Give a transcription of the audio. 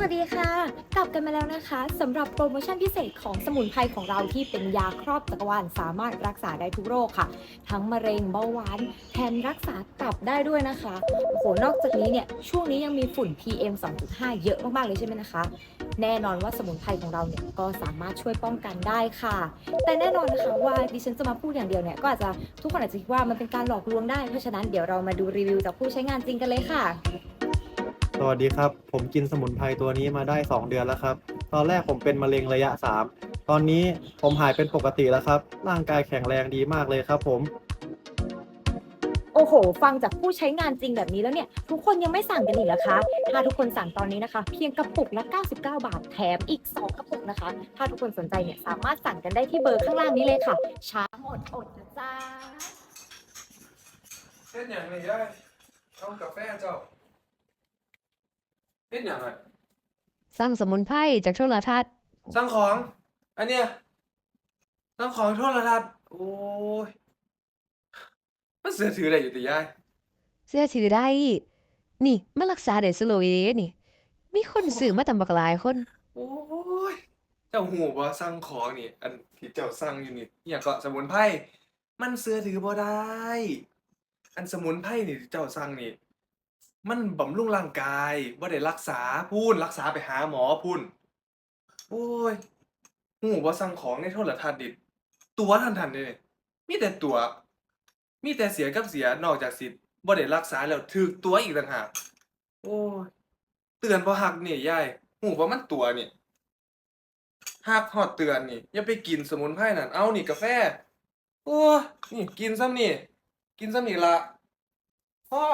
สวัสดีค่ะ กลับกันมาแล้วนะคะสำหรับโปรโมชั่นพิเศษของสมุนไพรของเราที่เป็นยาครอบจักรวาลสามารถรักษาได้ทุกโรคค่ะ ทั้งมะเร็งเบาหวานแถมรักษาตับได้ด้วยนะคะโอ้โหนอกจากนี้เนี่ยช่วงนี้ยังมีฝุ่น PM 2.5 เยอะมากๆเลยใช่ไหมนะคะ แน่นอนว่าสมุนไพรของเราเนี่ยก็สามารถช่วยป้องกันได้ค่ะ แต่แน่นอนนะคะว่าดิฉันจะมาพูดอย่างเดียวเนี่ยก็อาจจะทุกคนอาจจะคิดว่ามันเป็นการหลอกลวงได้เพราะฉะนั้นเดี๋ยวเรามาดูรีวิวจากผู้ใช้งานจริงกันเลยค่ะ สวัสดีครับ ผมกินสมุนไพรตัวนี้มาได้ 2 เดือนแล้วครับ ตอนแรกผมเป็นมะเร็งระยะ 3 ตอนนี้ผมหายเป็นปกติแล้วครับ ร่างกายแข็งแรงดีมากเลยครับผม โอ้โห ฟังจากผู้ใช้งานจริงแบบนี้แล้วเนี่ย ทุกคนยังไม่สั่งกันอีกเหรอคะ ถ้าทุกคนสั่งตอนนี้นะคะ เพียงกระปุกละ 99 บาท แถมอีก 2 กระปุกนะคะ ถ้าทุกคนสนใจเนี่ยสามารถสั่งกันได้ที่เบอร์ข้างล่างนี้เลยค่ะ ช้าหมดอดนะจ้าเฮ็ดหยังนี่ยายเอากาแฟเจ้า เฮ็ดหยังอะสร้างสมุนไพรจากโทรทัศน์สั่งของ อันเนี้ยสั่งของโทรทัศน์โอ้ยมันเสือถือได้อยู่ติยายเสื้อถือได้ นี่มารักษาได้สโลวีนี่ มีคนซื้อมาตำบักหลายคน โอ้ยเจ้าหูบ่สั่งของนี่ อันที่เจ้าสั่งอยู่นี่อหย่างก็สมุนไพรมันเสือถือบ่ได้ อันสมุนไพรนี่ที่เจ้าสั่งนี่ มันบำรุงร่างกายบ่ได้รักษาพูนรักษาไปหาหมอพูนโอ้ยหูบ่สั่งของในโทรทัศน์ดิตัวทันทันเลยมีแต่ตัว มีแต่เสียกับเสียนอกจากสิบ่ได้รักษาแล้วถึกตัวอีกต่างหากโอ้ยเตือนบ่ฮักนี่ยายหูว่ามันตัวนี่ฮักฮอดเตือนนี่อย่าไปกินสมุนไพรนั่นเอานี่กาแฟโอ้ยนี่กินซ้ำนี่ กินซ้ำนี่ละพ่อ